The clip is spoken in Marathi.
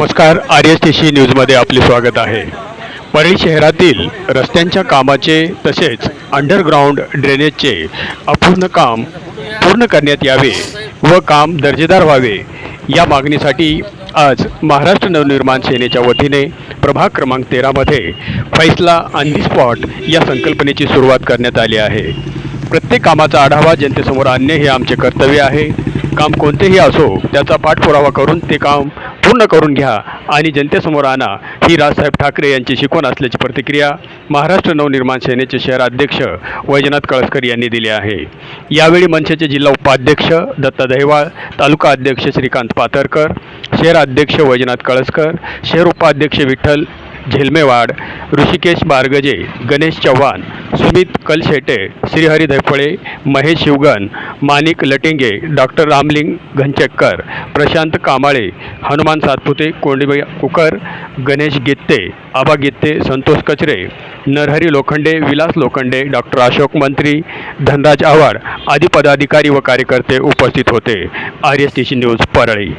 नमस्कार. आर एस टी सी न्यूजमध्ये आपले स्वागत आहे. परळी शहरातील रस्त्यांच्या कामाचे तसेच अंडरग्राऊंड ड्रेनेजचे अपूर्ण काम पूर्ण करण्यात यावे व काम दर्जेदार व्हावे या मागणीसाठी आज महाराष्ट्र नवनिर्माण सेनेच्या वतीने प्रभाग क्रमांक तेरामध्ये फैसला ऑन दी स्पॉट या संकल्पनेची सुरुवात करण्यात आली आहे. प्रत्येक कामाचा आढावा जनतेसमोर आणणे हे आमचे कर्तव्य आहे. काम कोणतेही असो त्याचा पाठपुरावा करून ते काम पूर्ण करून घ्या आणि जनतेसमोर आणा. ही राजसाहेब ठाकरे यांची शिकवण असल्याची प्रतिक्रिया महाराष्ट्र नवनिर्माण सेनेचे शहराध्यक्ष वैजनाथ कळसकर यांनी दिली आहे. यावेळी मनसेचे जिल्हा उपाध्यक्ष दत्ता दहिवाळ तालुका अध्यक्ष श्रीकांत पातरकर शहराध्यक्ष वैजनाथ कळसकर शहर उपाध्यक्ष विठ्ठल झेलमेवाड ऋषिकेश बारगजे गणेश चव्हाण सुमित कलशेटे श्रीहरी धैफळे महेश शिवगन माणिक लटिंगे डॉक्टर रामलिंग घनचक्कर प्रशांत कामाळे हनुमान सातपुते कोंडीबाई कुकर गणेश गित्ते आबा गित्ते संतोष कचरे नरहरी लोखंडे विलास लोखंडे डॉक्टर अशोक मंत्री धनराज आव्हाड आदी पदाधिकारी व कार्यकर्ते उपस्थित होते. R S T C news Parli.